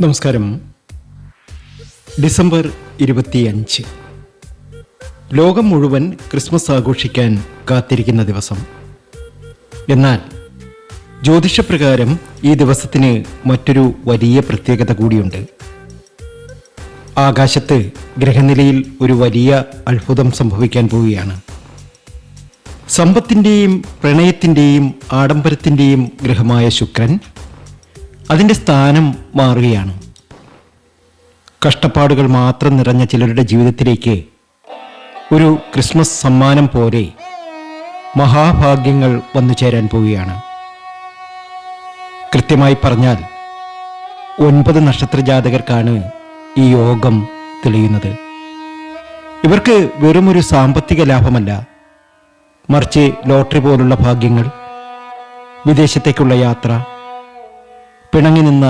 നമസ്കാരം. ഡിസംബർ ഇരുപത്തിയഞ്ച്. ലോകം മുഴുവൻ ക്രിസ്മസ് ആഘോഷിക്കാൻ കാത്തിരിക്കുന്ന ദിവസം. എന്നാൽ ജ്യോതിഷപ്രകാരം ഈ ദിവസത്തിന് മറ്റൊരു വലിയ പ്രത്യേകത കൂടിയുണ്ട്. ആകാശത്ത് ഗ്രഹനിലയിൽ ഒരു വലിയ അത്ഭുതം സംഭവിക്കാൻ പോവുകയാണ്. സമ്പത്തിന്റെയും പ്രണയത്തിന്റെയും ആഡംബരത്തിന്റെയും ഗ്രഹമായ ശുക്രൻ അതിന്റെ സ്ഥാനം മാറുകയാണ്. കഷ്ടപ്പാടുകൾ മാത്രം നിറഞ്ഞ ചിലരുടെ ജീവിതത്തിലേക്ക് ഒരു ക്രിസ്മസ് സമ്മാനം പോലെ മഹാഭാഗ്യങ്ങൾ വന്നു ചേരാൻ പോവുകയാണ്. കൃത്യമായി പറഞ്ഞാൽ ഒൻപത് നക്ഷത്ര ജാതകർക്കാണ് ഈ യോഗം തെളിയുന്നത്. ഇവർക്ക് വെറുമൊരു സാമ്പത്തിക ലാഭമല്ല. മറിച്ച് ലോട്ടറി പോലുള്ള ഭാഗ്യങ്ങൾ വിദേശത്തേക്കുള്ള യാത്ര പിണങ്ങി നിന്ന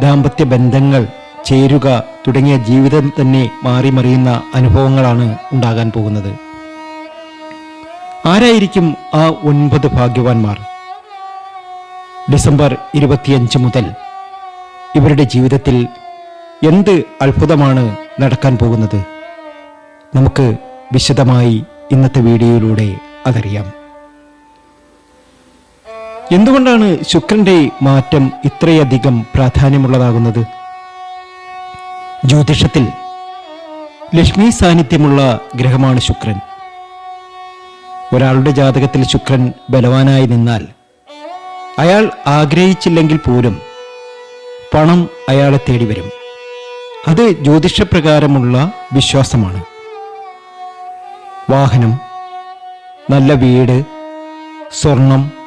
ദാമ്പത്യ ബന്ധങ്ങൾ ചേരുക തുടങ്ങിയ ജീവിതം തന്നെ മാറി മറിയുന്ന അനുഭവങ്ങളാണ് ഉണ്ടാകാൻ പോകുന്നത്. ആരായിരിക്കും ആ ഒൻപത് ഭാഗ്യവാന്മാർ? ഡിസംബർ ഇരുപത്തിയഞ്ച് മുതൽ ഇവരുടെ ജീവിതത്തിൽ എന്ത് അത്ഭുതമാണ് നടക്കാൻ പോകുന്നത്? നമുക്ക് വിശദമായി ഇന്നത്തെ വീഡിയോയിലൂടെ അതറിയാം. എന്തുകൊണ്ടാണ് ശുക്രന്റെ മാറ്റം ഇത്രയധികം പ്രാധാന്യമുള്ളതാകുന്നത്? ജ്യോതിഷത്തിൽ ലക്ഷ്മി സാന്നിധ്യമുള്ള ഗ്രഹമാണ് ശുക്രൻ. ഒരാളുടെ ജാതകത്തിൽ ശുക്രൻ ബലവാനായി നിന്നാൽ അയാൾ ആഗ്രഹിച്ചില്ലെങ്കിൽ പോലും പണം അയാളെ തേടി വരും. അത് ജ്യോതിഷപ്രകാരമുള്ള വിശ്വാസമാണ്. വാഹനം നല്ല വീട് സ്വർണം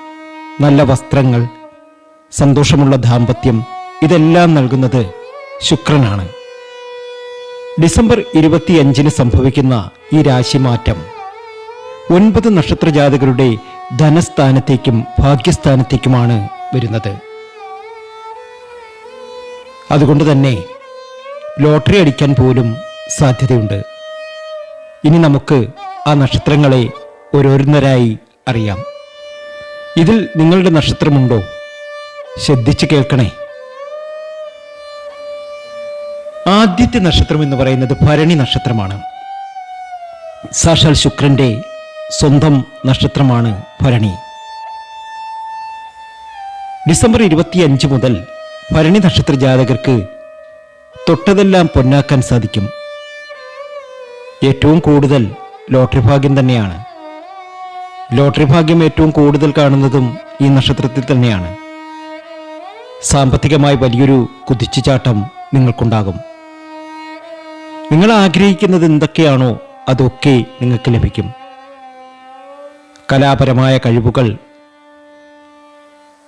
നല്ല വസ്ത്രങ്ങൾ സന്തോഷമുള്ള ദാമ്പത്യം ഇതെല്ലാം നൽകുന്നത് ശുക്രനാണ്. ഡിസംബർ ഇരുപത്തിയഞ്ചിന് സംഭവിക്കുന്ന ഈ രാശിമാറ്റം ഒൻപത് നക്ഷത്രജാതകരുടെ ധനസ്ഥാനത്തേക്കും ഭാഗ്യസ്ഥാനത്തേക്കുമാണ് വരുന്നത്. അതുകൊണ്ട് തന്നെ ലോട്ടറി അടിക്കാൻ പോലും സാധ്യതയുണ്ട്. ഇനി നമുക്ക് ആ നക്ഷത്രങ്ങളെ ഓരോരുന്നരായി അറിയാം. ഇതിൽ നിങ്ങളുടെ നക്ഷത്രമുണ്ടോ? ശ്രദ്ധിച്ച് കേൾക്കണേ. ആദ്യത്തെ നക്ഷത്രം എന്ന് പറയുന്നത് ഭരണി നക്ഷത്രമാണ്. സാക്ഷാൽ ശുക്രന്റെ സ്വന്തം നക്ഷത്രമാണ് ഭരണി. ഡിസംബർ ഇരുപത്തിയഞ്ച് മുതൽ ഭരണി നക്ഷത്ര ജാതകർക്ക് തൊട്ടതെല്ലാം പൊന്നാക്കാൻ സാധിക്കും. ഏറ്റവും കൂടുതൽ ലോട്ടറി ഭാഗ്യം തന്നെയാണ്. ലോട്ടറി ഭാഗ്യം ഏറ്റവും കൂടുതൽ കാണുന്നതും ഈ നക്ഷത്രത്തിൽ തന്നെയാണ്. സാമ്പത്തികമായി വലിയൊരു കുതിച്ചുചാട്ടം നിങ്ങൾക്കുണ്ടാകും. നിങ്ങൾ ആഗ്രഹിക്കുന്നത് എന്തൊക്കെയാണോ അതൊക്കെ നിങ്ങൾക്ക് ലഭിക്കും. കലാപരമായ കഴിവുകൾ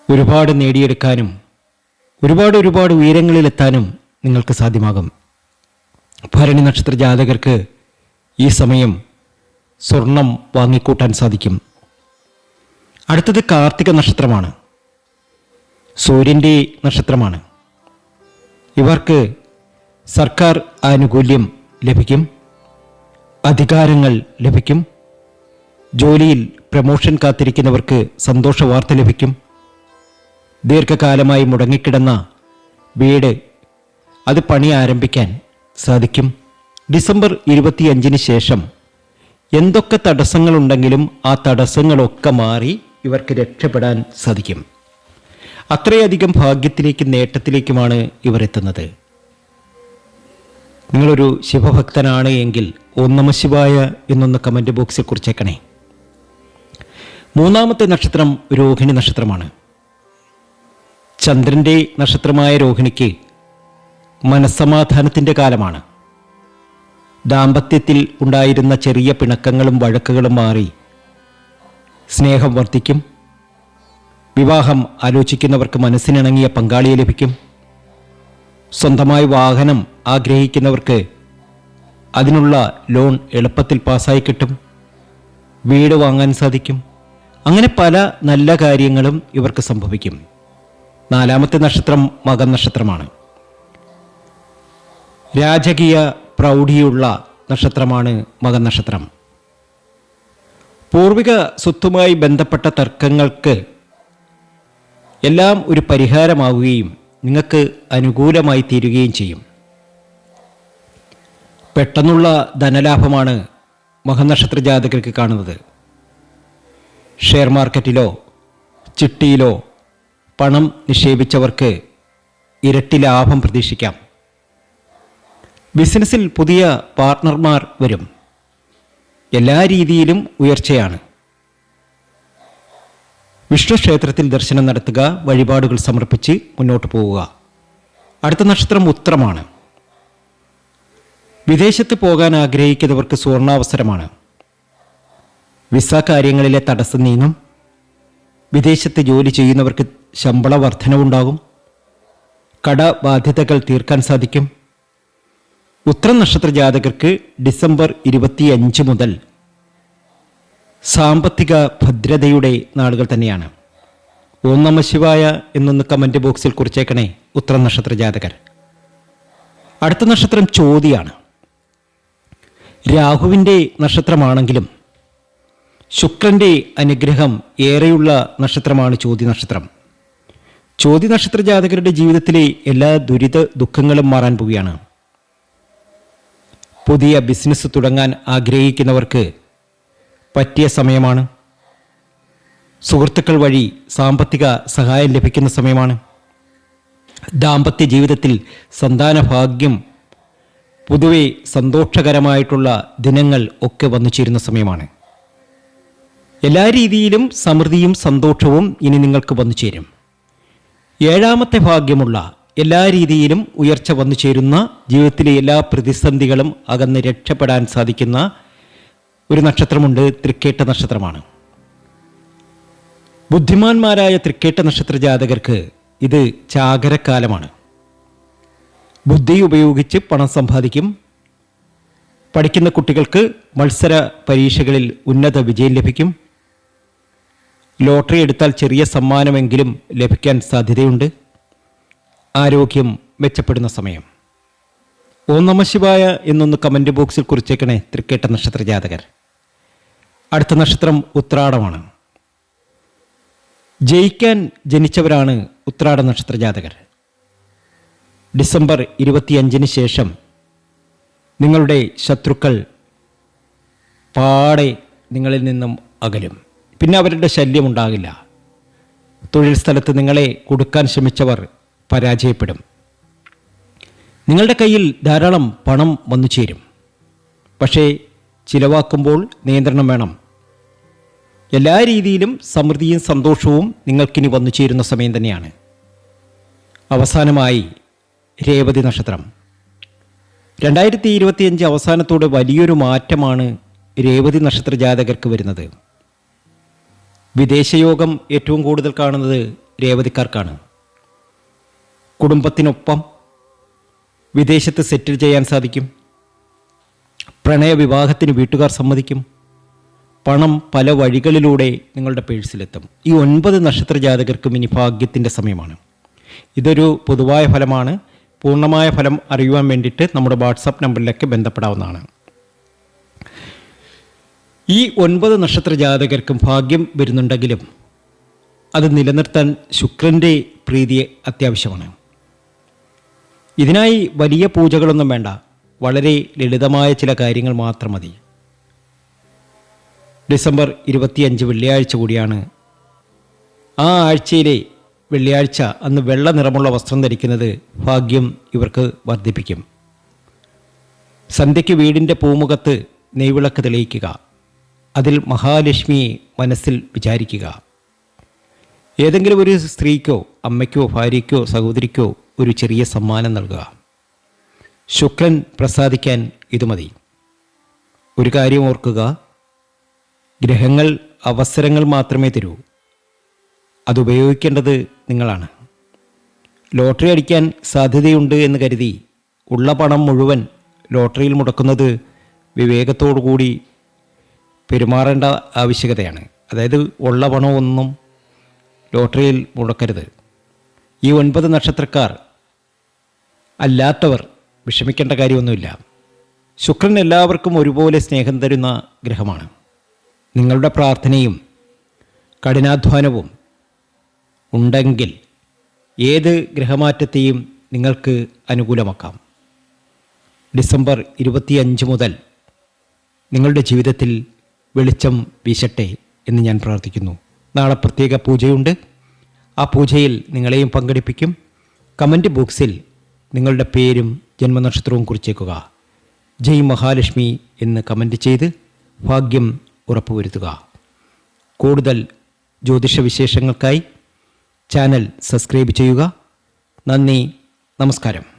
ഒരുപാട് നേടിയെടുക്കാനും ഒരുപാട് ഒരുപാട് ഉയരങ്ങളിലെത്താനും നിങ്ങൾക്ക് സാധ്യമാകും. ഭരണി നക്ഷത്ര ജാതകർക്ക് ഈ സമയം സ്വർണം വാങ്ങിക്കൂട്ടാൻ സാധിക്കും. അടുത്തത് കാർത്തിക നക്ഷത്രമാണ്. സൂര്യന്റെ നക്ഷത്രമാണ്. ഇവർക്ക് സർക്കാർ ആനുകൂല്യം ലഭിക്കും അധികാരങ്ങൾ ലഭിക്കും ജോലിയിൽ പ്രമോഷൻ കാത്തിരിക്കുന്നവർക്ക് സന്തോഷ വാർത്ത ലഭിക്കും. ദീർഘകാലമായി മുടങ്ങിക്കിടന്ന വീട് അത് പണി ആരംഭിക്കാൻ സാധിക്കും. ഡിസംബർ ഇരുപത്തിയഞ്ചിന് ശേഷം എന്തൊക്കെ തടസ്സങ്ങളുണ്ടെങ്കിലും ആ തടസ്സങ്ങളൊക്കെ മാറി ഇവർക്ക് രക്ഷപ്പെടാൻ സാധിക്കും. അത്രയധികം ഭാഗ്യത്തിലേക്കും നേട്ടത്തിലേക്കുമാണ് ഇവർ എത്തുന്നത്. നിങ്ങളൊരു ശിവഭക്തനാണ് എങ്കിൽ ഓം നമ ശിവായ എന്നൊന്ന് കമന്റ് ബോക്സിൽ കുറിച്ചേക്കണേ. മൂന്നാമത്തെ നക്ഷത്രം രോഹിണി നക്ഷത്രമാണ്. ചന്ദ്രന്റെ നക്ഷത്രമായ രോഹിണിക്ക് മനസ്സമാധാനത്തിന്റെ കാലമാണ്. ദാമ്പത്യത്തിൽ ഉണ്ടായിരുന്ന ചെറിയ പിണക്കങ്ങളും വഴക്കുകളും മാറി സ്നേഹം വർദ്ധിക്കും. വിവാഹം ആലോചിക്കുന്നവർക്ക് മനസ്സിനിണങ്ങിയ പങ്കാളിയെ ലഭിക്കും. സ്വന്തമായി വാഹനം ആഗ്രഹിക്കുന്നവർക്ക് അതിനുള്ള ലോൺ എളുപ്പത്തിൽ പാസ്സായി കിട്ടും. വീട് വാങ്ങാൻ സാധിക്കും. അങ്ങനെ പല നല്ല കാര്യങ്ങളും ഇവർക്ക് സംഭവിക്കും. നാലാമത്തെ നക്ഷത്രം മകൻ നക്ഷത്രമാണ്. രാജകീയ പ്രൗഢിയുള്ള നക്ഷത്രമാണ് മകൻ നക്ഷത്രം. പൂർവിക സ്വത്തുമായി ബന്ധപ്പെട്ട തർക്കങ്ങൾക്ക് എല്ലാം ഒരു പരിഹാരമാവുകയും നിങ്ങൾക്ക് അനുകൂലമായി തീരുകയും ചെയ്യും. പെട്ടെന്നുള്ള ധനലാഭമാണ് മഹനക്ഷത്ര ജാതകർക്ക് കാണുന്നത്. ഷെയർ മാർക്കറ്റിലോ ചിട്ടിയിലോ പണം നിക്ഷേപിച്ചവർക്ക് ഇരട്ടി ലാഭം പ്രതീക്ഷിക്കാം. ബിസിനസ്സിൽ പുതിയ പാർട്ട്ണർമാർ വരും. എല്ലാ രീതിയിലും ഉയർച്ചയാണ്. വിഷ്ണു ക്ഷേത്രത്തിൽ ദർശനം നടത്തുക വഴിപാടുകൾ സമർപ്പിച്ച് മുന്നോട്ട് പോവുക. അടുത്ത നക്ഷത്രം ഉത്രമാണ്. വിദേശത്ത് പോകാൻ ആഗ്രഹിക്കുന്നവർക്ക് സുവർണാവസരമാണ്. വിസ കാര്യങ്ങളിലെ തടസ്സം നീങ്ങും. വിദേശത്ത് ജോലി ചെയ്യുന്നവർക്ക് ശമ്പള വർധനവുണ്ടാകും. കടബാധ്യതകൾ തീർക്കാൻ സാധിക്കും. ഉത്തരം നക്ഷത്ര ജാതകർക്ക് ഡിസംബർ ഇരുപത്തിയഞ്ച് മുതൽ സാമ്പത്തിക ഭദ്രതയുടെ നാളുകൾ തന്നെയാണ്. ഓം നമ ശിവായ എന്നൊന്ന് കമന്റ് ബോക്സിൽ കുറിച്ചേക്കണേ ഉത്തരം നക്ഷത്ര ജാതകർ അടുത്ത നക്ഷത്രം ചോതിയാണ്. രാഹുവിന്റെ നക്ഷത്രമാണെങ്കിലും ശുക്രന്റെ അനുഗ്രഹം ഏറെയുള്ള നക്ഷത്രമാണ് ചോതി നക്ഷത്രം. ചോതി നക്ഷത്ര ജാതകരുടെ ജീവിതത്തിലെ എല്ലാ ദുരിത ദുഃഖങ്ങളും മാറാൻ പോവുകയാണ്. പുതിയ ബിസിനസ് തുടങ്ങാൻ ആഗ്രഹിക്കുന്നവർക്ക് പറ്റിയ സമയമാണ്. സുഹൃത്തുക്കൾ വഴി സാമ്പത്തിക സഹായം ലഭിക്കുന്ന സമയമാണ്. ദാമ്പത്യ ജീവിതത്തിൽ സന്താന ഭാഗ്യം പൊതുവെ സന്തോഷകരമായിട്ടുള്ള ദിനങ്ങൾ ഒക്കെ വന്നു ചേരുന്ന സമയമാണ്. എല്ലാ രീതിയിലും സമൃദ്ധിയും സന്തോഷവും ഇനി നിങ്ങൾക്ക് വന്നു ചേരും. ഏഴാമത്തെ ഭാഗ്യമുള്ള എല്ലാ രീതിയിലും ഉയർച്ച വന്നു ചേരുന്ന ജീവിതത്തിലെ എല്ലാ പ്രതിസന്ധികളും അകന്ന് രക്ഷപ്പെടാൻ സാധിക്കുന്ന ഒരു നക്ഷത്രമുണ്ട് തൃക്കേട്ട നക്ഷത്രമാണ്. ബുദ്ധിമാന്മാരായ തൃക്കേട്ട നക്ഷത്ര ജാതകർക്ക് ഇത് ചാകരക്കാലമാണ്. ബുദ്ധി ഉപയോഗിച്ച് പണം സമ്പാദിക്കും. പഠിക്കുന്ന കുട്ടികൾക്ക് മത്സര പരീക്ഷകളിൽ ഉന്നത വിജയം ലഭിക്കും. ലോട്ടറി എടുത്താൽ ചെറിയ സമ്മാനമെങ്കിലും ലഭിക്കാൻ സാധ്യതയുണ്ട്. ആരോഗ്യം മെച്ചപ്പെടുന്ന സമയം. ഓം നമ ശിവായ എന്നൊന്ന് കമന്റ് ബോക്സിൽ കുറിച്ചേക്കണേ തൃക്കേട്ട നക്ഷത്ര ജാതകർ. അടുത്ത നക്ഷത്രം ഉത്രാടമാണ്. ജയിക്കാൻ ജനിച്ചവരാണ് ഉത്രാട നക്ഷത്ര ജാതകർ. ഡിസംബർ ഇരുപത്തിയഞ്ചിന് ശേഷം നിങ്ങളുടെ ശത്രുക്കൾ പാടെ നിങ്ങളിൽ നിന്നും അകലും. പിന്നെ അവരുടെ ശല്യം ഉണ്ടാകില്ല. തൊഴിൽ സ്ഥലത്ത് നിങ്ങളെ കൊടുക്കാൻ ശ്രമിച്ചവർ പരാജയപ്പെടും. നിങ്ങളുടെ കയ്യിൽ ധാരാളം പണം വന്നു ചേരും. പക്ഷേ ചിലവാക്കുമ്പോൾ നിയന്ത്രണം വേണം. എല്ലാ രീതിയിലും സമൃദ്ധിയും സന്തോഷവും നിങ്ങൾക്കിനി വന്നു ചേരുന്ന സമയം തന്നെയാണ്. അവസാനമായി രേവതി നക്ഷത്രം. രണ്ടായിരത്തി ഇരുപത്തിയഞ്ച് അവസാനത്തോടെ വലിയൊരു മാറ്റമാണ് രേവതി നക്ഷത്ര ജാതകർക്ക് വരുന്നത്. വിദേശയോഗം ഏറ്റവും കൂടുതൽ കാണുന്നത് രേവതിക്കാർക്കാണ്. കുടുംബത്തിനൊപ്പം വിദേശത്ത് സെറ്റിൽ ചെയ്യാൻ സാധിക്കും. പ്രണയവിവാഹത്തിന് വീട്ടുകാർ സമ്മതിക്കും. പണം പല വഴികളിലൂടെ നിങ്ങളുടെ പേഴ്സിലെത്തും. ഈ ഒൻപത് നക്ഷത്ര ജാതകർക്കും ഇനി ഭാഗ്യത്തിന്റെ സമയമാണ്. ഇതൊരു പൊതുവായ ഫലമാണ്. പൂർണമായ ഫലം അറിയുവാൻ വേണ്ടിയിട്ട് നമ്മുടെ വാട്സാപ്പ് നമ്പറിലേക്ക് ബന്ധപ്പെടാവുന്നതാണ്. ഈ ഒൻപത് നക്ഷത്ര ജാതകർക്കും ഭാഗ്യം വരുന്നുണ്ടെങ്കിലും അത് നിലനിർത്താൻ ശുക്രന്റെ പ്രീതി അത്യാവശ്യമാണ്. ഇതിനായി വലിയ പൂജകളൊന്നും വേണ്ട. വളരെ ലളിതമായ ചില കാര്യങ്ങൾ മാത്രം മതി. ഡിസംബർ ഇരുപത്തിയഞ്ച് വെള്ളിയാഴ്ച കൂടിയാണ്. ആ ആഴ്ചയിലെ വെള്ളിയാഴ്ച അന്ന് വെള്ള നിറമുള്ള വസ്ത്രം ധരിക്കുന്നത് ഭാഗ്യം ഇവർക്ക് വർദ്ധിപ്പിക്കും. സന്ധ്യയ്ക്ക് വീടിന്റെ പൂമുഖത്ത് നെയ്വിളക്ക് തെളിയിക്കുക. അതിൽ മഹാലക്ഷ്മിയെ മനസ്സിൽ വിചാരിക്കുക. ഏതെങ്കിലും ഒരു സ്ത്രീക്കോ അമ്മയ്ക്കോ ഭാര്യയ്ക്കോ സഹോദരിക്കോ ഒരു ചെറിയ സമ്മാനം നൽകുക. ശുക്രൻ പ്രസാദിക്കാൻ ഇത് മതി. ഒരു കാര്യം ഓർക്കുക. ഗ്രഹങ്ങൾ അവസരങ്ങൾ മാത്രമേ തരൂ. അതുപയോഗിക്കേണ്ടത് നിങ്ങളാണ്. ലോട്ടറി അടിക്കാൻ സാധ്യതയുണ്ട് എന്ന് കരുതി ഉള്ള പണം മുഴുവൻ ലോട്ടറിയിൽ മുടക്കുന്നത് വിവേകത്തോടു കൂടി പെരുമാറേണ്ട ആവശ്യകതയാണ്. അതായത് ഉള്ള പണമൊന്നും ലോട്ടറിയിൽ മുടക്കരുത്. ഈ ഒൻപത് നക്ഷത്രക്കാർ അല്ലാത്തവർ വിഷമിക്കേണ്ട കാര്യമൊന്നുമില്ല. ശുക്രൻ എല്ലാവർക്കും ഒരുപോലെ സ്നേഹം തരുന്ന ഗ്രഹമാണ്. നിങ്ങളുടെ പ്രാർത്ഥനയും കഠിനാധ്വാനവും ഉണ്ടെങ്കിൽ ഏത് ഗ്രഹമാറ്റത്തെയും നിങ്ങൾക്ക് അനുകൂലമാക്കാം. ഡിസംബർ ഇരുപത്തിയഞ്ച് മുതൽ നിങ്ങളുടെ ജീവിതത്തിൽ വെളിച്ചം വീശട്ടെ എന്ന് ഞാൻ പ്രാർത്ഥിക്കുന്നു. നാളെ പ്രത്യേക പൂജയുണ്ട്. ആ പൂജയിൽ നിങ്ങളെയും പങ്കെടുപ്പിക്കും. കമന്റ് ബോക്സിൽ നിങ്ങളുടെ പേരും ജന്മനക്ഷത്രവും കുറിച്ചേക്കുക. ജയ് മഹാലക്ഷ്മി എന്ന് കമന്റ് ചെയ്ത് ഭാഗ്യം ഉറപ്പുവരുത്തുക. കൂടുതൽ ജ്യോതിഷ വിശേഷങ്ങൾക്കായി ചാനൽ സബ്സ്ക്രൈബ് ചെയ്യുക. നന്ദി നമസ്കാരം.